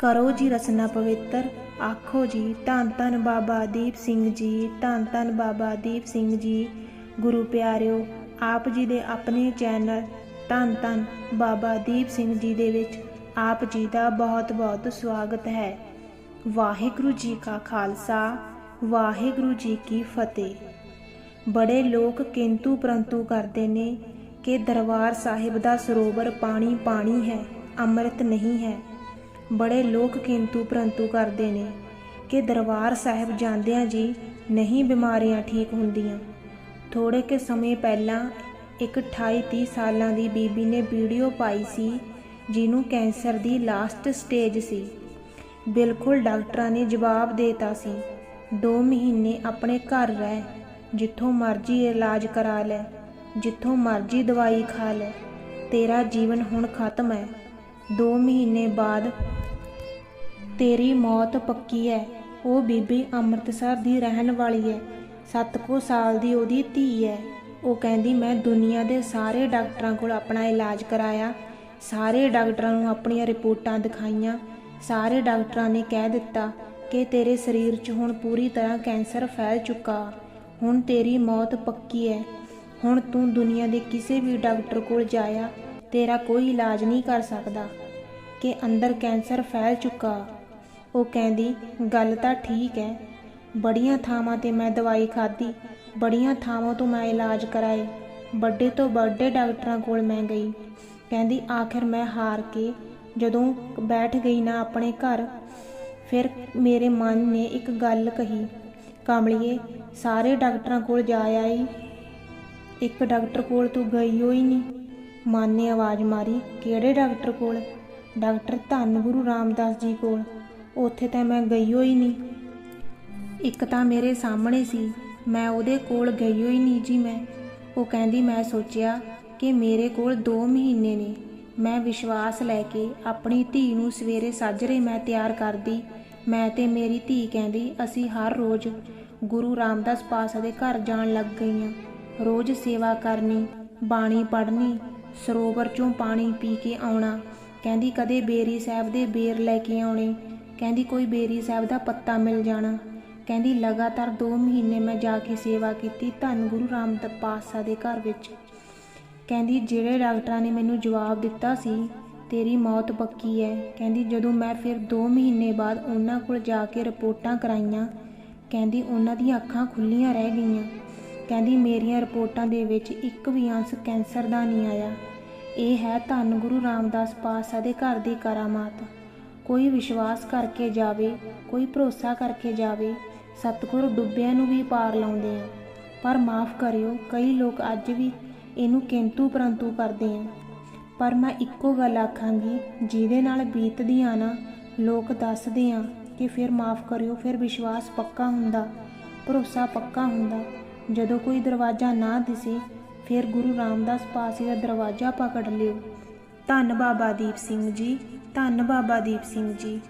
ਕਰੋ ਜੀ ਰਸਨਾ ਪਵਿੱਤਰ, ਆਖੋ ਜੀ, ਧੰਨ ਧੰਨ ਬਾਬਾ ਦੀਪ ਸਿੰਘ ਜੀ, ਧੰਨ ਧੰਨ ਬਾਬਾ ਦੀਪ ਸਿੰਘ ਜੀ। ਗੁਰੂ ਪਿਆਰਿਓ, ਆਪ ਜੀ ਦੇ ਆਪਣੇ ਚੈਨਲ ਧੰਨ ਧੰਨ ਬਾਬਾ ਦੀਪ ਸਿੰਘ ਜੀ ਦੇ ਵਿੱਚ ਆਪ ਜੀ ਦਾ ਬਹੁਤ ਬਹੁਤ ਸਵਾਗਤ ਹੈ। ਵਾਹਿਗੁਰੂ ਜੀ ਕਾ ਖਾਲਸਾ, ਵਾਹਿਗੁਰੂ ਜੀ ਕੀ ਫਤਿਹ। ਬੜੇ ਲੋਕ ਕਿੰਤੂ ਪਰੰਤੂ ਕਰਦੇ ਨੇ ਕਿ ਦਰਬਾਰ ਸਾਹਿਬ ਦਾ ਸਰੋਵਰ ਪਾਣੀ ਪਾਣੀ ਹੈ, ਅੰਮ੍ਰਿਤ ਨਹੀਂ ਹੈ। ਬੜੇ ਲੋਕ ਕਿੰਤੂ ਪਰੰਤੂ ਕਰਦੇ ਨੇ ਕਿ ਦਰਬਾਰ ਸਾਹਿਬ ਜਾਂਦਿਆਂ ਜੀ ਨਹੀਂ ਬਿਮਾਰੀਆਂ ਠੀਕ ਹੁੰਦੀਆਂ। ਥੋੜੇ ਕੇ ਸਮੇਂ ਪਹਿਲਾਂ ਇੱਕ 28 30 ਸਾਲਾਂ ਦੀ ਬੀਬੀ ਨੇ ਵੀਡੀਓ ਪਾਈ ਸੀ, ਜਿਹਨੂੰ ਕੈਂਸਰ ਦੀ ਲਾਸਟ ਸਟੇਜ ਸੀ। ਬਿਲਕੁਲ ਡਾਕਟਰਾਂ ਨੇ ਜਵਾਬ ਦੇਤਾ ਸੀ 2 ਮਹੀਨੇ ਆਪਣੇ ਘਰ ਰਹਿ, ਜਿੱਥੋਂ ਮਰਜ਼ੀ ਇਲਾਜ ਕਰਾ ਲੈ, ਜਿੱਥੋਂ ਮਰਜ਼ੀ ਦਵਾਈ ਖਾ ਲੈ, ਤੇਰਾ ਜੀਵਨ ਹੁਣ ਖਤਮ ਹੈ। 2 ਮਹੀਨੇ ਬਾਅਦ ਤੇਰੀ ਮੌਤ ਪੱਕੀ ਹੈ ਉਹ ਬੀਬੀ ਅੰਮ੍ਰਿਤਸਰ ਦੀ ਰਹਿਣ ਵਾਲੀ ਹੈ 7 ਕੁ ਸਾਲ ਦੀ ਉਹਦੀ ਧੀ ਹੈ ਉਹ ਕਹਿੰਦੀ, ਮੈਂ ਦੁਨੀਆ ਦੇ ਸਾਰੇ ਡਾਕਟਰਾਂ ਕੋਲ ਆਪਣਾ ਇਲਾਜ ਕਰਾਇਆ। ਸਾਰੇ ਡਾਕਟਰਾਂ ਨੂੰ ਆਪਣੀਆਂ ਰਿਪੋਰਟਾਂ ਦਿਖਾਈਆਂ। ਸਾਰੇ ਡਾਕਟਰਾਂ ਨੇ ਕਹਿ ਦਿੱਤਾ ਕਿ ਤੇਰੇ ਸਰੀਰ 'ਚ ਹੁਣ ਪੂਰੀ ਤਰ੍ਹਾਂ ਕੈਂਸਰ ਫੈਲ ਚੁੱਕਾ। ਹੁਣ ਤੇਰੀ ਮੌਤ ਪੱਕੀ ਹੈ ਹੁਣ ਤੂੰ ਦੁਨੀਆ ਦੇ ਕਿਸੇ ਵੀ ਡਾਕਟਰ ਕੋਲ ਜਾਇਆ, ਤੇਰਾ ਕੋਈ ਇਲਾਜ ਨਹੀਂ ਕਰ ਸਕਦਾ ਕਿ ਅੰਦਰ ਕੈਂਸਰ ਫੈਲ ਚੁੱਕਾ। ਉਹ ਕਹਿੰਦੀ, ਗੱਲ ਤਾਂ ਠੀਕ ਹੈ ਬੜੀਆਂ ਥਾਵਾਂ ਤੇ ਮੈਂ ਦਵਾਈ ਖਾਧੀ। ਬੜੀਆਂ ਥਾਵਾਂ ਤੋਂ ਮੈਂ ਇਲਾਜ ਕਰਾਏ। ਵੱਡੇ ਤੋਂ ਵੱਡੇ ਡਾਕਟਰਾਂ ਕੋਲ ਮੈਂ ਗਈ। ਕਹਿੰਦੀ, ਆਖਿਰ ਮੈਂ ਹਾਰ ਕੇ ਜਦੋਂ ਬੈਠ ਗਈ ਨਾ ਆਪਣੇ ਘਰ, ਫਿਰ ਮੇਰੇ ਮਨ ਨੇ ਇੱਕ ਗੱਲ ਕਹੀ। ਕਮਲੀਏ, ਸਾਰੇ ਡਾਕਟਰਾਂ ਕੋਲ ਜਾ ਆਈ। ਇੱਕ ਡਾਕਟਰ ਕੋਲ ਤੂੰ ਗਈ ਹੋਈ ਨਹੀਂ ਮਨ ਨੇ ਆਵਾਜ਼ ਮਾਰੀ, ਕਿਹੜੇ ਡਾਕਟਰ ਕੋਲ? ਡਾਕਟਰ ਧੰਨ ਗੁਰੂ ਰਾਮਦਾਸ ਜੀ ਕੋਲ। ਉੱਥੇ ਤਾਂ ਮੈਂ ਗਈ ਹੋਈ ਨਹੀਂ ਇੱਕ ਤਾਂ ਮੇਰੇ ਸਾਹਮਣੇ ਸੀ, ਮੈਂ ਉਹਦੇ ਕੋਲ ਗਈ ਹੋਈ ਨਹੀਂ ਜੀ ਮੈਂ। ਉਹ ਕਹਿੰਦੀ, ਮੈਂ ਸੋਚਿਆ ਕਿ ਮੇਰੇ ਕੋਲ 2 ਮਹੀਨੇ ਨੇ। ਮੈਂ ਵਿਸ਼ਵਾਸ ਲੈ ਕੇ ਆਪਣੀ ਧੀ ਨੂੰ ਸਵੇਰੇ ਸਾਜਰੇ ਮੈਂ ਤਿਆਰ ਕਰਦੀ। ਮੈਂ ਤੇ ਮੇਰੀ ਧੀ ਕਹਿੰਦੀ, ਅਸੀਂ ਹਰ ਰੋਜ਼ ਗੁਰੂ ਰਾਮਦਾਸ ਪਾਸਾ ਦੇ ਘਰ ਜਾਣ ਲੱਗ ਗਈਆਂ। ਰੋਜ਼ ਸੇਵਾ ਕਰਨੀ, ਬਾਣੀ ਪੜ੍ਹਨੀ, ਸਰੋਵਰ ਚੋਂ ਪਾਣੀ ਪੀ ਕੇ ਆਉਣਾ। ਕਹਿੰਦੀ, ਕਦੇ ਬੇਰੀ ਸਾਹਿਬ ਦੇ ਬੇਰ ਲੈ ਕੇ ਆਉਣੇ। ਕਹਿੰਦੀ, ਕੋਈ ਬੇਰੀ ਸਾਹਿਬ ਦਾ ਪੱਤਾ ਮਿਲ ਜਾਣਾ। ਕਹਿੰਦੀ, ਲਗਾਤਾਰ 2 ਮਹੀਨੇ ਮੈਂ ਜਾ ਕੇ ਸੇਵਾ ਕੀਤੀ, ਧੰਨ ਗੁਰੂ ਰਾਮਦਾਸ ਪਾਤਸ਼ਾਹ ਦੇ ਘਰ ਵਿੱਚ। ਕਹਿੰਦੀ, ਜਿਹੜੇ ਡਾਕਟਰਾਂ ਨੇ ਮੈਨੂੰ ਜਵਾਬ ਦਿੱਤਾ ਸੀ, ਤੇਰੀ ਮੌਤ ਪੱਕੀ ਹੈ ਕਹਿੰਦੀ, ਜਦੋਂ ਮੈਂ ਫਿਰ 2 ਮਹੀਨੇ ਬਾਅਦ ਉਹਨਾਂ ਕੋਲ ਜਾ ਕੇ ਰਿਪੋਰਟਾਂ ਕਰਾਈਆਂ, ਕਹਿੰਦੀ, ਉਹਨਾਂ ਦੀਆਂ ਅੱਖਾਂ ਖੁੱਲੀਆਂ ਰਹਿ ਗਈਆਂ। ਕਹਿੰਦੀ, ਮੇਰੀਆਂ ਰਿਪੋਰਟਾਂ ਦੇ ਵਿੱਚ ਇੱਕ ਵੀ ਅੰਸ਼ ਕੈਂਸਰ ਦਾ ਨਹੀਂ ਆਇਆ। ਇਹ ਹੈ ਧੰਨ ਗੁਰੂ ਰਾਮਦਾਸ ਪਾਤਸ਼ਾਹ ਦੇ ਘਰ ਦੀ ਕਰਾਮਾਤ। ਕੋਈ ਵਿਸ਼ਵਾਸ ਕਰਕੇ ਜਾਵੇ, ਕੋਈ ਭਰੋਸਾ ਕਰਕੇ ਜਾਵੇ, ਸਤਿਗੁਰ ਡੁੱਬਿਆਂ ਨੂੰ ਵੀ ਪਾਰ ਲਾਉਂਦੇ ਆ। ਪਰ ਮਾਫ ਕਰਿਓ, ਕਈ ਲੋਕ ਅੱਜ ਵੀ ਇਹਨੂੰ ਕਿੰਤੂ ਪਰੰਤੂ ਕਰਦੇ ਆ। ਪਰ ਮੈਂ ਇੱਕੋ ਗੱਲ ਆਖਾਂਗੀ, ਜਿਹਦੇ ਨਾਲ ਬੀਤਦੀ ਆ ਨਾ, ਲੋਕ ਦੱਸਦੇ ਆ ਕਿ ਫਿਰ ਮਾਫ ਕਰਿਓ, ਫਿਰ ਵਿਸ਼ਵਾਸ ਪੱਕਾ ਹੁੰਦਾ, ਭਰੋਸਾ ਪੱਕਾ ਹੁੰਦਾ। ਜਦੋਂ ਕੋਈ ਦਰਵਾਜ਼ਾ ਨਾ ਦਿਸੇ, ਫਿਰ ਗੁਰੂ ਰਾਮਦਾਸ ਪਾਸੇ ਦਾ ਦਰਵਾਜ਼ਾ ਪਕੜ ਲਿਓ। ਧੰਨ ਬਾਬਾ ਦੀਪ ਸਿੰਘ ਜੀ। ਧੰਨ ਬਾਬਾ ਦੀਪ ਸਿੰਘ ਜੀ।